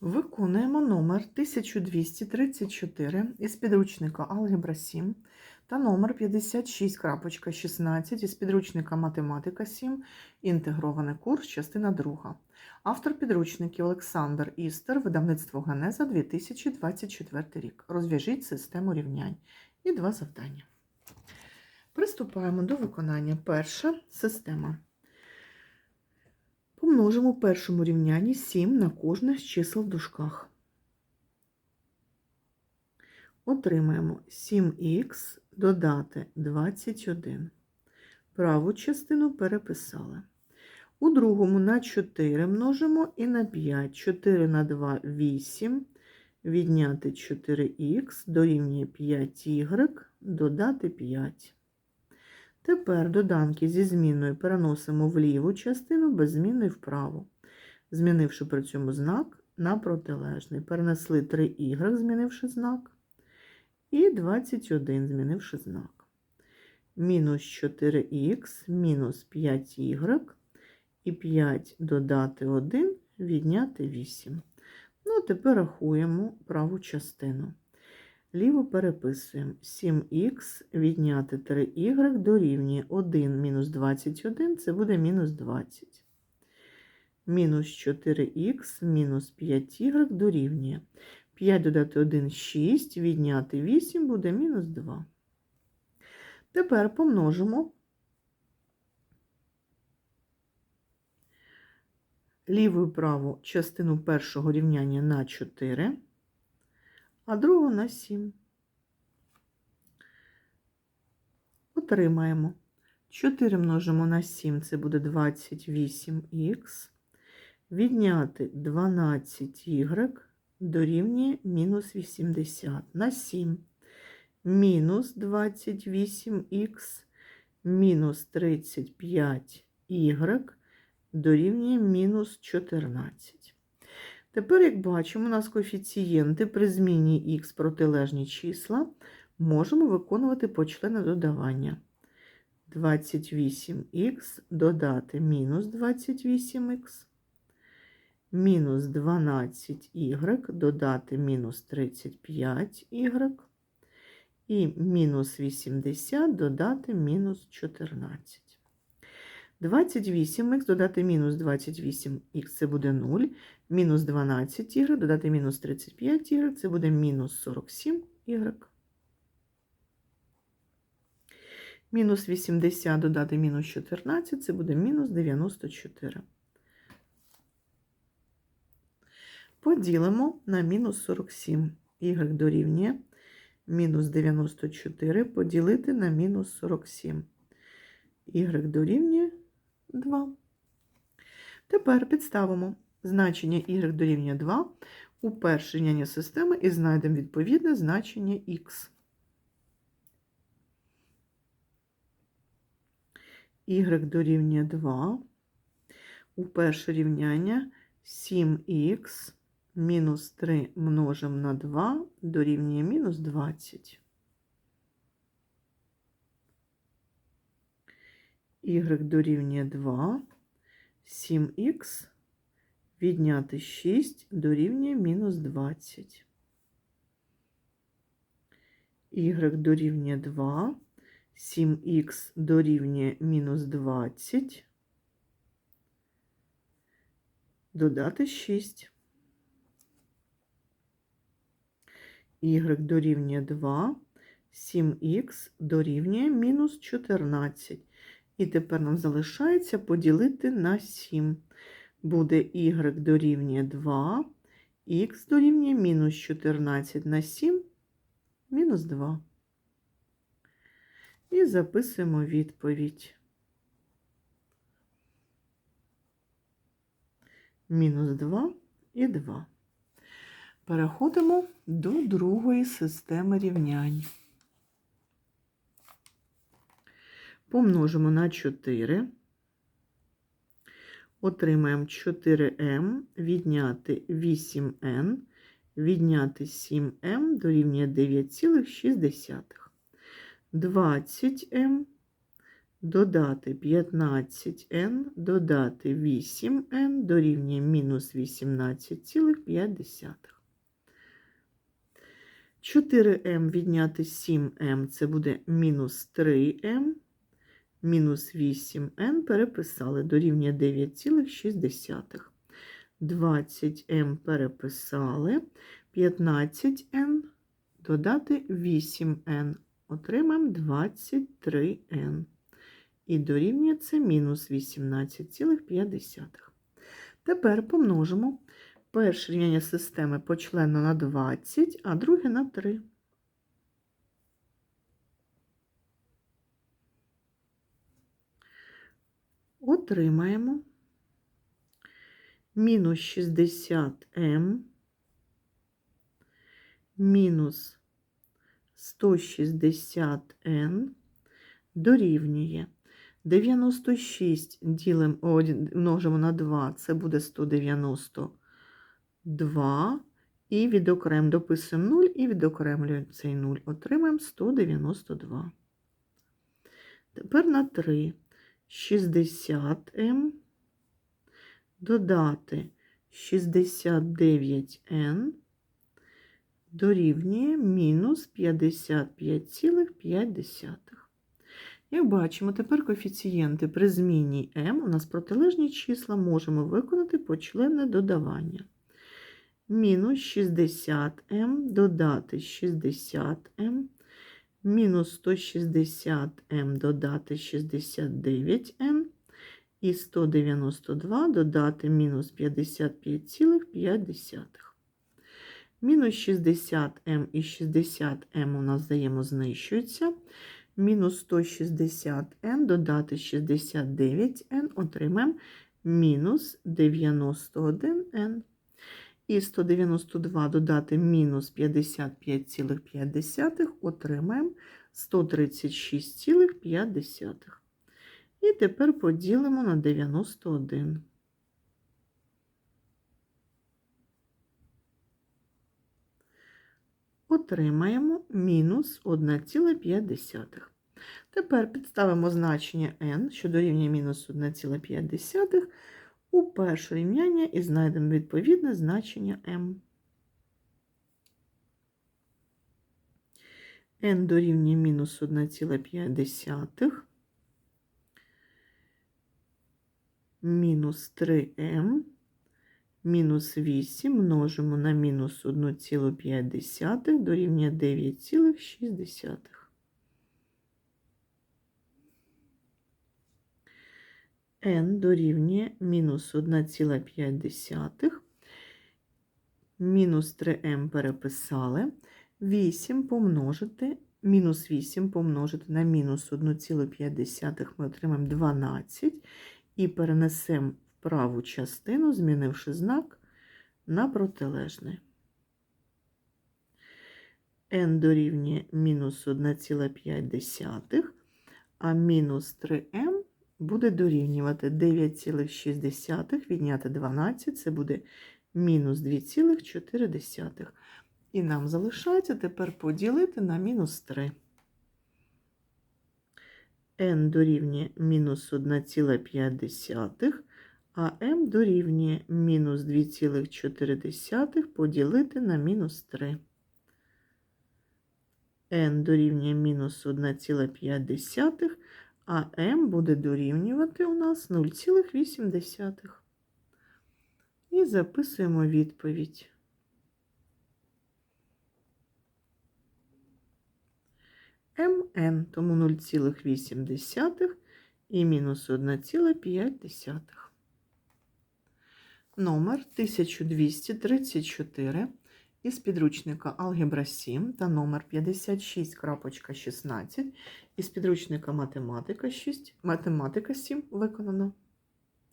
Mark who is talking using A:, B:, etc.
A: Виконуємо номер 1234 із підручника Алгебра 7 та номер 56.16 із підручника Математика 7, інтегрований курс, частина 2. Автор підручників Олександр Істер, видавництво Генеза 2024 рік. Розв'яжіть систему рівнянь. І два завдання. Приступаємо до виконання. Перша система. Помножимо в першому рівнянні 7 на кожне з чисел в дужках. Отримаємо 7х додати 21. Праву частину переписали. У другому на 4 множимо і на 5. 4 на 2 – 8. Відняти 4х дорівнює 5y, додати 5. Тепер доданки зі зміною переносимо в ліву частину, без зміни вправо, змінивши при цьому знак на протилежний. Перенесли 3y, змінивши знак, і 21, змінивши знак. Мінус 4х, мінус 5y, і 5 додати 1, відняти 8. Ну, а тепер рахуємо праву частину. Ліво переписуємо 7х відняти 3y дорівнює 1 мінус 21, це буде мінус 20. Мінус 4х мінус 5y дорівнює 5 додати 1 6, відняти 8 буде мінус 2. Тепер помножимо ліву і праву частину першого рівняння на 4 а другу на 7. Отримаємо. 4 множимо на 7, це буде 28х. Відняти 12y дорівнює мінус 80 на 7. Мінус 28х мінус 35y дорівнює мінус 14. Тепер, як бачимо, у нас коефіцієнти при зміні х протилежні числа можемо виконувати почлени додавання. 28х додати мінус 28х, мінус 12y додати мінус 35y, і мінус 80 додати мінус 14. 28х додати мінус 28х це буде 0, мінус 12y додати мінус 35y це буде мінус 47y. Мінус 80 додати мінус 14 це буде мінус 94. Поділимо на мінус 47. Y дорівнює мінус 94 поділити на мінус 47. Y дорівнює 2. Тепер підставимо значення y дорівнює 2 у перше рівняння системи і знайдемо відповідне значення х. y дорівнює 2. У перше рівняння 7х мінус 3 множимо на 2 дорівнює мінус 20. Y дорівнює 2, 7х відняти 6 дорівнює мінус 20. y дорівнює 2, 7х дорівнює мінус 20, додати 6. y дорівнює 2, 7х дорівнює мінус 14. І тепер нам залишається поділити на 7. Буде y дорівнює 2, х дорівнює мінус 14 на 7, мінус 2. І записуємо відповідь. Мінус 2 і 2. Переходимо до другої системи рівнянь. Помножимо на 4, отримаємо 4m, відняти 8n, відняти 7m дорівнює 9,6. 20m додати 15n, додати 8n дорівнює мінус 18,5. 4m відняти 7m це буде мінус 3m, мінус 8n переписали дорівнює 9,6. 20m переписали, 15n додати 8n. Отримаємо 23n. І дорівнює це мінус 18,5. Тепер помножимо перше рівняння системи почленно на 20, а друге на 3. Отримаємо мінус 60m мінус 160n дорівнює 96 ділимо, множимо на 2, це буде 192. І відокрем дописуємо 0 і відокремлюємо цей 0. Отримаємо 192. Тепер на 3. 60m додати 69n дорівнює мінус 55,5. Як бачимо, тепер коефіцієнти при зміні m у нас протилежні числа можемо виконати почленне додавання. Мінус 60m додати 60m, мінус 160m додати 69n і 192 додати мінус 55,5. Мінус 60m і 60m у нас взаємознищуються. Мінус 160n додати 69n отримаємо мінус 91n. І 192 додати мінус 55,5 отримаємо 136,5. І тепер поділимо на 91. Отримаємо мінус 1,5. Тепер підставимо значення n, що дорівнює мінус 1,5 у перше рівняння і знайдемо відповідне значення m. n дорівнює мінус 1,5, мінус 3m, мінус 8 множимо на мінус 1,5 дорівнює 9,6. N дорівнює мінус 1,5, мінус 3m переписали, 8 помножити, мінус 8 помножити на мінус 1,5 ми отримаємо 12 і перенесемо в праву частину, змінивши знак на протилежний. n дорівнює мінус 1,5, а мінус 3m буде дорівнювати 9,6 відняти 12, це буде мінус 2,4. І нам залишається тепер поділити на мінус 3. n дорівнює мінус 1,5, а m дорівнює мінус 2,4 поділити на мінус 3. n дорівнює мінус 1,5, а m буде дорівнювати у нас 0,8. І записуємо відповідь. МН, тому 0,8 і мінус 1,5. Номер 1234 із підручника Алгебра 7 та номер 56.16 із підручника Математика 6, Математика 7 виконано.